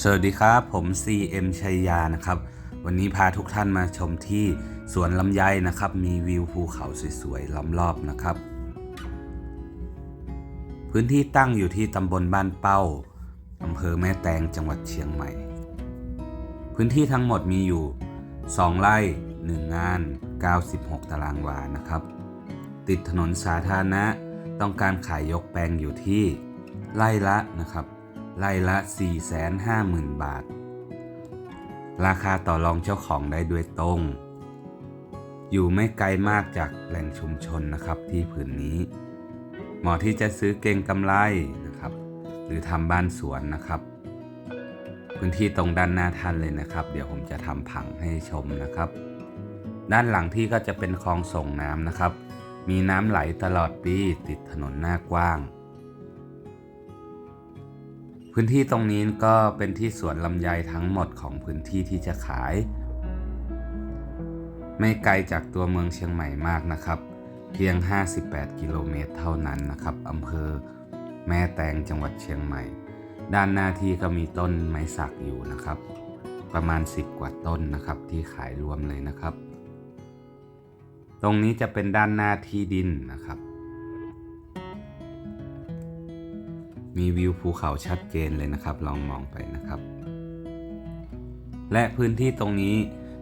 สวัสดีครับ ผม CM ชัยยานะครับ วันนี้พาทุกท่านมาชมที่สวนลำไยนะครับ มีวิวภูเขาสวยๆล้อมรอบนะครับ พื้นที่ตั้งอยู่ที่ตำบลบ้านเป้าอำเภอแม่แตงจังหวัดเชียงใหม่ พื้นที่ทั้งหมดมีอยู่ 2 ไร่ 1 งาน 96 ตารางวานะครับ ติดถนนสาธารณะต้องการขายยกแปลงอยู่ที่ไร่ละนะครับ ไร่ละ 450,000 บาท ราคาต่อรองเจ้าของได้โดยตรง อยู่ไม่ไกลมากจากแหล่งชุมชนนะครับที่ผืนนี้ เหมาะที่จะซื้อเก่งกำไรนะครับ หรือทำบ้านสวนนะครับ พื้นที่ตรงด้านหน้าท่านเลยนะครับ เดี๋ยวผมจะทำผังให้ชมนะครับ ด้านหลังที่ก็จะเป็นคลองส่งน้ำนะครับ มีน้ำไหลตลอดปีติดถนนหน้ากว้าง พื้นที่ตรงนี้ก็เป็นที่สวนลำไยทั้งหมดของพื้นที่ที่จะขาย ไม่ไกลจากตัวเมืองเชียงใหม่มากนะครับ เพียง 58 กิโลเมตรเท่านั้นนะครับอำเภอแม่แตงจังหวัดเชียงใหม่ ด้านหน้าที่ก็มีต้นไม้สักอยู่นะครับ ประมาณ 10 กว่าต้นนะครับที่ขายรวมเลยนะครับ ตรงนี้จะเป็นด้านหน้าที่ดินนะครับ มีวิวภูเขาชัดเจนเลยนะครับ ลองมองไปนะครับ และพื้นที่ตรงนี้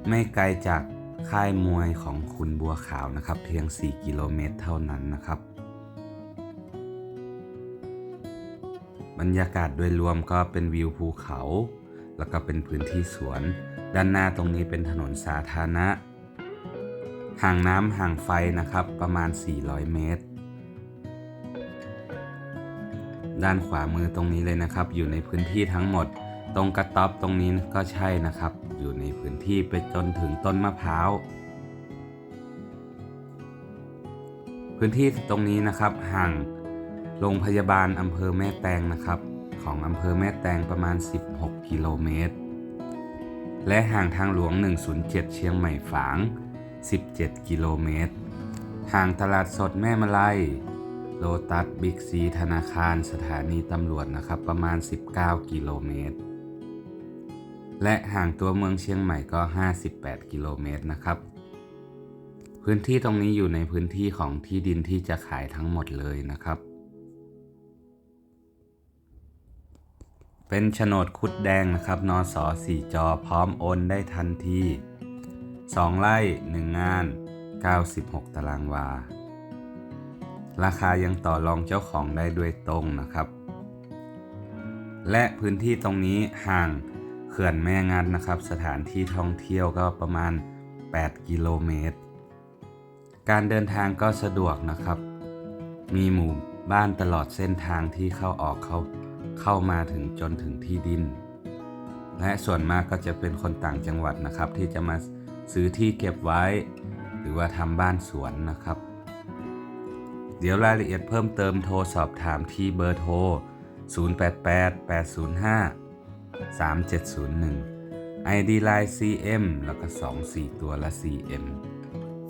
ไม่ไกลจากค่ายมวยของคุณบัวขาวนะครับ เพียง 4 กิโลเมตรเท่านั้นนะครับ บรรยากาศโดยรวมก็เป็นวิวภูเขา แล้วก็เป็นพื้นที่สวน ด้านหน้าตรงนี้เป็นถนนสาธารณะ ห่างน้ำห่างไฟนะครับประมาณ 400 เมตร ด้านขวามือตรงนี้เลยนะครับ อยู่ในพื้นที่ทั้งหมด ตรงกระต๊อบตรงนี้ก็ใช่นะครับ อยู่ในพื้นที่ไปจนถึงต้นมะพร้าวพื้นที่ตรงนี้นะครับห่างโรงพยาบาลอำเภอแม่แตงนะครับ ของอำเภอแม่แตงประมาณ 16 กิโลเมตร และห่างทางหลวง 107 เชียงใหม่ฝาง 17 กิโลเมตร ห่างตลาดสดแม่มะไล โลตัสบิ๊กซีธนาคารสถานีตำรวจนะครับประมาณ 19 กิโลเมตร และห่างตัวเมืองเชียงใหม่ก็ 58 กิโลเมตรนะครับ พื้นที่ตรงนี้อยู่ในพื้นที่ของที่ดินที่จะขายทั้งหมดเลยนะครับ เป็นโฉนดคุดแดงนะครับนอสอสี่จอพร้อมโอนได้ทันที2ไร่1งาน 96 ตารางวา ราคายังต่อรองเจ้าของได้ด้วยตรงนะครับ และพื้นที่ตรงนี้ห่างเขื่อนแม่งัดนะครับ สถานที่ท่องเที่ยวก็ประมาณ 8 กิโลเมตร การเดินทางก็สะดวกนะครับ มีหมู่บ้านตลอดเส้นทางที่เข้าออกเข้าเข้ามาถึงจนถึงที่ดิน และส่วนมากก็จะเป็นคนต่างจังหวัดนะครับ ที่จะมาซื้อที่เก็บไว้ หรือว่าทำบ้านสวนนะครับ เดี๋ยวรายละเอียดเพิ่มเติมโทรสอบถามที่เบอร์โทร 0888053701 ID Line CM แล้วก็ 24 ตัวละ CM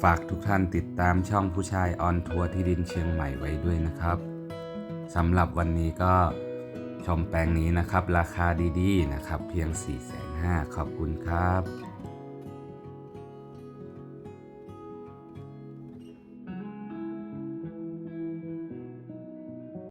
ฝากทุกท่านติดตามช่องผู้ชายออนทัวร์ที่ดินเชียงใหม่ไว้ด้วยนะครับสำหรับวันนี้ก็ชมแปลงนี้นะครับ ราคาดีๆนะครับ เพียง 4 5 0 0 0ขอบคุณครับ